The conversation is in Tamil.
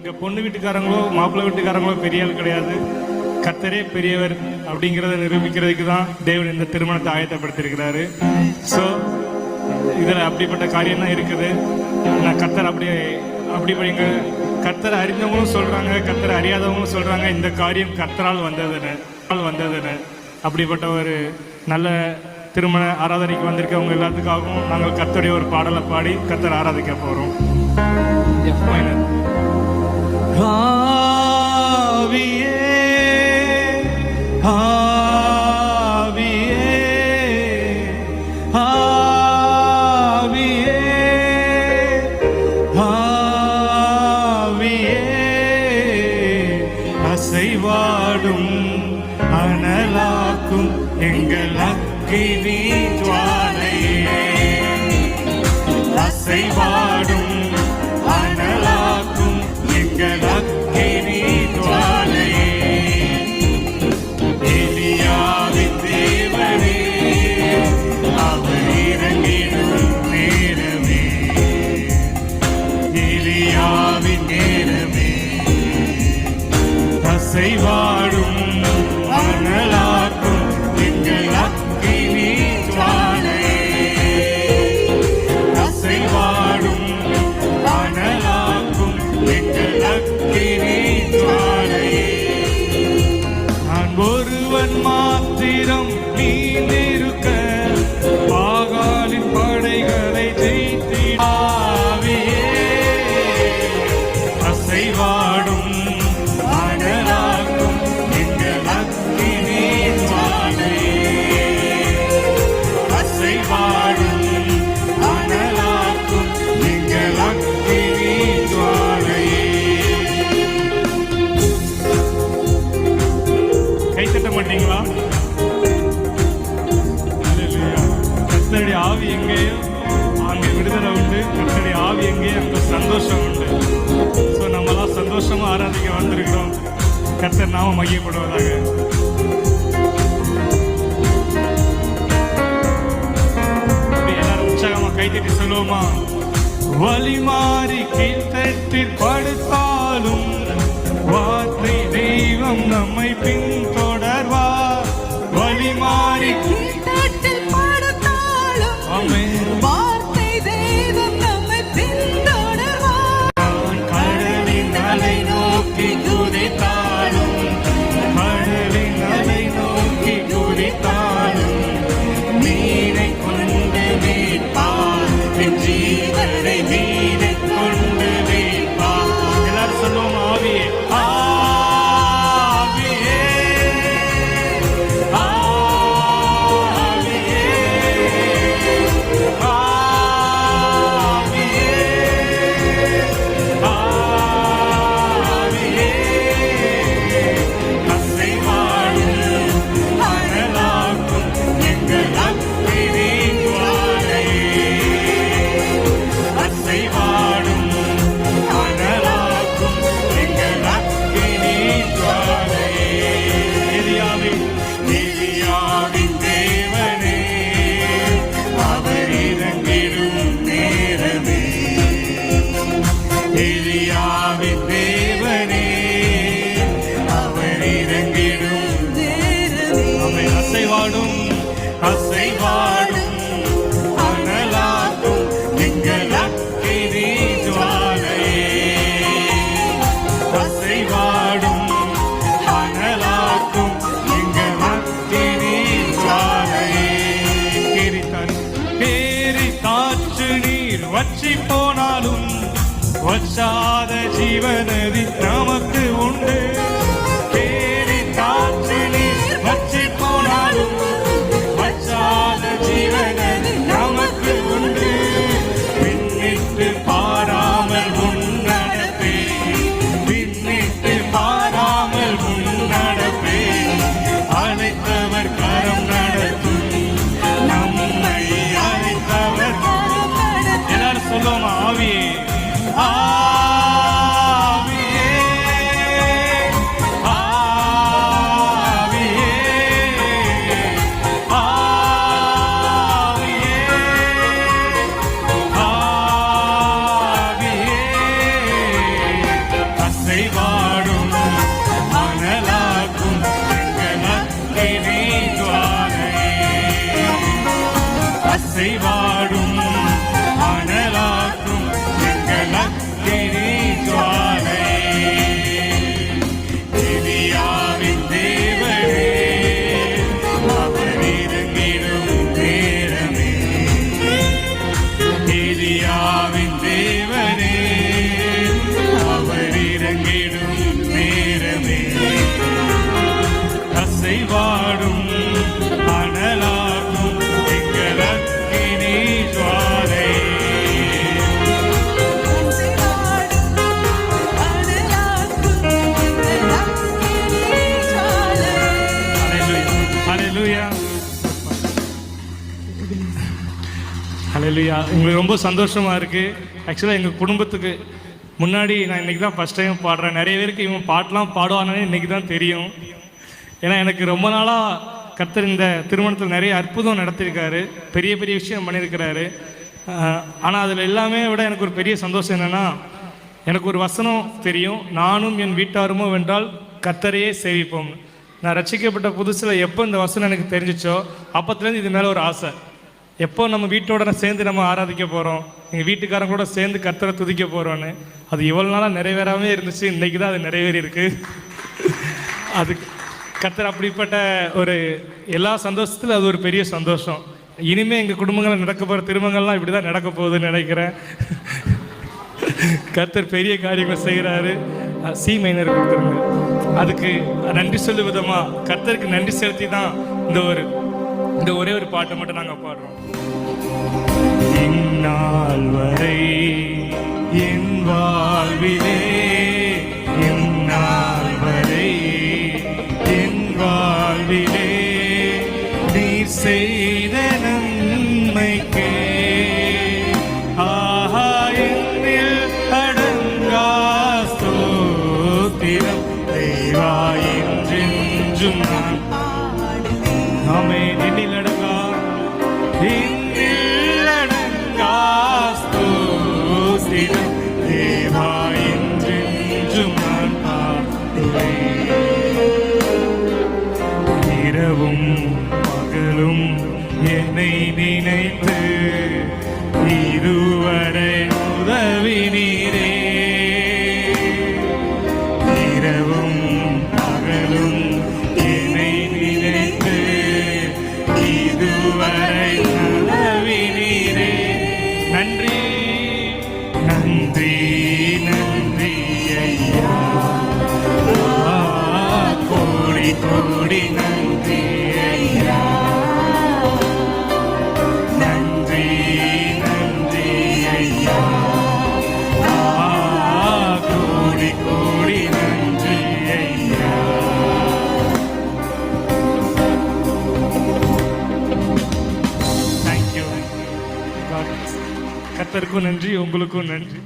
இங்க பொண்ணு வீட்டுக்காரங்களோ மாப்பிள்ளை வீட்டுக்காரங்களோ பெரிய ஆள் கிடையாது. கத்தரே பெரியவர் அப்படிங்கிறத நிரூபிக்கிறதுக்கு தான் தேவன் இந்த திருமணத்தை ஆயத்தப்படுத்தியிருக்கிறாரு. ஸோ இதில் அப்படிப்பட்ட காரியம் தான் இருக்குது. நான் கத்தர் அப்படியே அப்படி படிங்க கத்தரை அறிந்தவங்களும் சொல்றாங்க கத்தரை அறியாதவங்களும் சொல்றாங்க இந்த காரியம் கத்தரால் வந்ததுன்னு வந்ததுன்னு. அப்படிப்பட்ட ஒரு நல்ல திருமண ஆராதனைக்கு வந்திருக்கவங்க எல்லாத்துக்காகவும் நாங்கள் கத்தருடைய ஒரு பாடலை பாடி கத்தரை ஆராதிக்க போகிறோம் அசைவாடும் அனலாக்கும் எங்கள் அக்கினி துவாரையே அசைவாடும் மாத்திரம் நீ நிற்க கத்தடி ஆவி எங்கேயோ அங்கே விடுதலை உண்டு கத்தடி ஆவி எங்கேயோ அங்கே சந்தோஷம் உண்டு. ஸோ நம்மளாம் சந்தோஷமாக ஆராதிக்க வந்திருக்கிறோம். கத்தர் நாம மையப்படுவதாக கைத்தட்டி உற்சாகமா சொல்லுவோமா? வலி மாறி கீழ்த்தட்டில் படுத்தாலும் வார்த்தை தெய்வம் நம்மை பின்தொடர்வார் வலி மாறி படுத்தாலும் அசைவாடும் வச்சாத ஜீவநதி நமக்கு உண்டு. அசைவாடும் அனலாக்கும் எங்கள் அக்கினி ஜுவாலை. எலியாவின் தேவனே அவர் இறங்கிடும் நேரமே. எலியாவின் தேவனே அவர் இறங்கிடும் நேரமே. அசைவாடும் அனலா ஹalleluya ஹalleluya உங்களுக்கு ரொம்ப சந்தோஷமா இருக்கு. ஆக்சுவலாக எங்கள் குடும்பத்துக்கு முன்னாடி நான் இன்னைக்கு தான் ஃபர்ஸ்ட் டைம் பாடுறேன். நிறைய பேருக்கு இவன் பாட்டெலாம் பாடுவானே இன்னைக்கு தான் தெரியும். ஏன்னா எனக்கு ரொம்ப நாளாக கர்த்தர் இந்த திருமணத்தில் நிறைய அற்புதம் நடத்தியிருக்காரு. பெரிய பெரிய விஷயம் பண்ணியிருக்கிறாரு. ஆனால் அதில் எல்லாமே விட எனக்கு ஒரு பெரிய சந்தோஷம் என்னென்னா எனக்கு ஒரு வசனம் தெரியும். நானும் என் வீட்டாருமோ வென்றால் கர்த்தரையே சேவிப்போம். நான் ரசிக்கப்பட்ட புதுசில் எப்போ இந்த வசனம் எனக்கு தெரிஞ்சிச்சோ அப்பத்துலேருந்து இது மேலே ஒரு ஆசை. எப்போ நம்ம வீட்டோட சேர்ந்து நம்ம ஆராதிக்க போகிறோம் எங்கள் வீட்டுக்காரங்க கூட சேர்ந்து கர்த்தரை துதிக்க போகிறோன்னு அது இவ்வளோ நாளாக நிறைவேறாமே இருந்துச்சு. இன்றைக்கி தான் அது நிறைவேறி இருக்கு அது கர்த்தர் அப்படிப்பட்ட ஒரு எல்லா சந்தோஷத்துலையும் அது ஒரு பெரிய சந்தோஷம். இனிமேல் எங்கள் குடும்பங்களில் நடக்க போகிற திருமங்கள்லாம் இப்படி தான் நடக்க போகுதுன்னு நினைக்கிறேன். கர்த்தர் பெரிய காரியங்கள் செய்கிறாரு சி மைனர் கொடுத்துருங்க. அதுக்கு நன்றி சொல்லும் விதமா கர்த்தருக்கு நன்றி செலுத்தி தான் இந்த ஒரு இந்த ஒரே ஒரு பாட்டை மட்டும் நாங்கள் பாடுறோம். You. நன்றி நன்றி ஐயா ஆ, கோடி கோடி நன்றி ஐயா நன்றி நன்றி ஐயா ஆ, கோடி கோடி நன்றி ஐயா தேங்க்யூ கத்தருக்கும் நன்றி உங்களுக்கும் நன்றி.